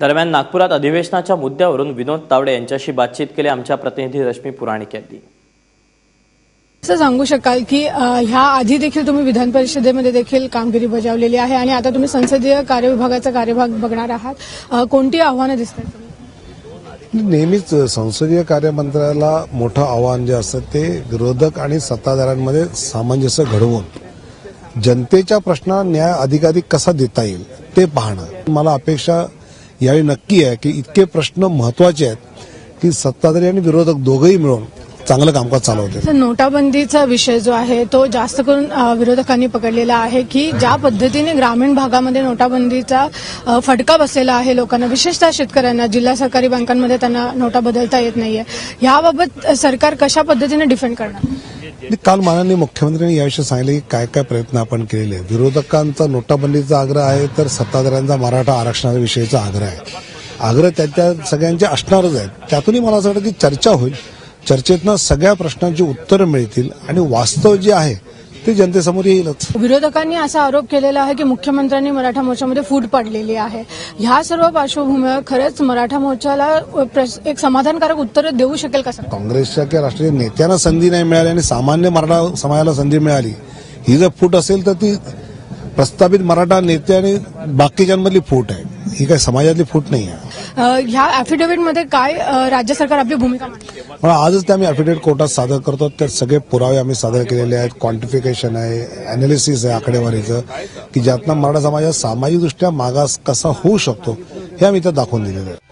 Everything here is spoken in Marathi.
दरम्यान नागपुरात अधिवेशनाच्या मुद्द्यावरून विनोद तावडे यांच्याशी बातचीत केली आमच्या प्रतिनिधी रश्मी पुराणिक यांनी. असं सांगू शकाल की ह्या आधी देखील तुम्ही विधान परिषदेमध्ये देखील कामगिरी बजावलेली आहे आणि आता तुम्ही संसदीय कार्यविभागाचा कार्यभाग बघणार आहात. कोणती आव्हानं दिसतात नेहमीच संसदीय कार्यमंत्र्याला मोठं आव्हान जे असतं ते विरोधक आणि सत्ताधाऱ्यांमध्ये सामंजस्य घडवून जनतेच्या प्रश्नाला न्याय अधिकाधिक कसा देता येईल ते पाहणं. मला अपेक्षा यावेळी नक्की आहे की इतके प्रश्न महत्त्वाचे आहेत की सत्ताधारी आणि विरोधक दोघंही मिळून चांगलं कामकाज चालवते तर नोटाबंदीचा विषय जो आहे तो जास्त करून विरोधकांनी पकडलेला आहे की ज्या पद्धतीने ग्रामीण भागामध्ये नोटाबंदीचा फटका बसलेला आहे लोकांना विशेषतः शेतकऱ्यांना जिल्हा सहकारी बँकांमध्ये त्यांना नोटा बदलता येत नाहीये. याबाबत सरकार कशा पद्धतीने डिफेंड करणार? काल माननीय मुख्यमंत्र्यांनी याविषयी सांगितले की काय काय प्रयत्न आपण केलेले आहेत. विरोधकांचा नोटाबंदीचा आग्रह आहे तर सत्ताधाऱ्यांचा मराठा आरक्षणाविषयीचा आग्रह आहे. आग्रह त्या त्या सगळ्यांचे असणारच आहेत. त्यातूनही मला असं वाटतं की चर्चा होईल. चर्चेतनं सगळ्या प्रश्नांची उत्तरं मिळतील आणि वास्तव जे आहे ते जनतेसमोर येईलच. विरोधकांनी असा आरोप केलेला आहे की मुख्यमंत्र्यांनी मराठा मोर्चामध्ये फूट पाडलेली आहे. ह्या सर्व पार्श्वभूमीवर खरंच मराठा मोर्चाला एक समाधानकारक उत्तर देऊ शकेल का सरकार काँग्रेसच्या किंवा राष्ट्रीय नेत्यांना संधी नाही मिळाली आणि सामान्य मराठा समाजाला संधी मिळाली. ही जर फूट असेल तर ती प्रस्तावित मराठा नेते आणि बाकीच्यांमधली फूट आहे. ही काही समाजातली फूट नाही आहे. ह्या अॅफिडेव्हिटमध्ये काय राज्य सरकार आपली भूमिका आजच ते आम्ही अफिडेविट कोर्टात सादर करतो. त्यात सगळे पुरावे आम्ही सादर केलेले आहेत. क्वांटिफिकेशन आहे अनालिसिस आहे आकडेवारीचं की ज्यातनं मराठा समाजात सामाजिकदृष्ट्या मागास कसा होऊ शकतो हे आम्ही इथं दाखवून दिलेलं आहे.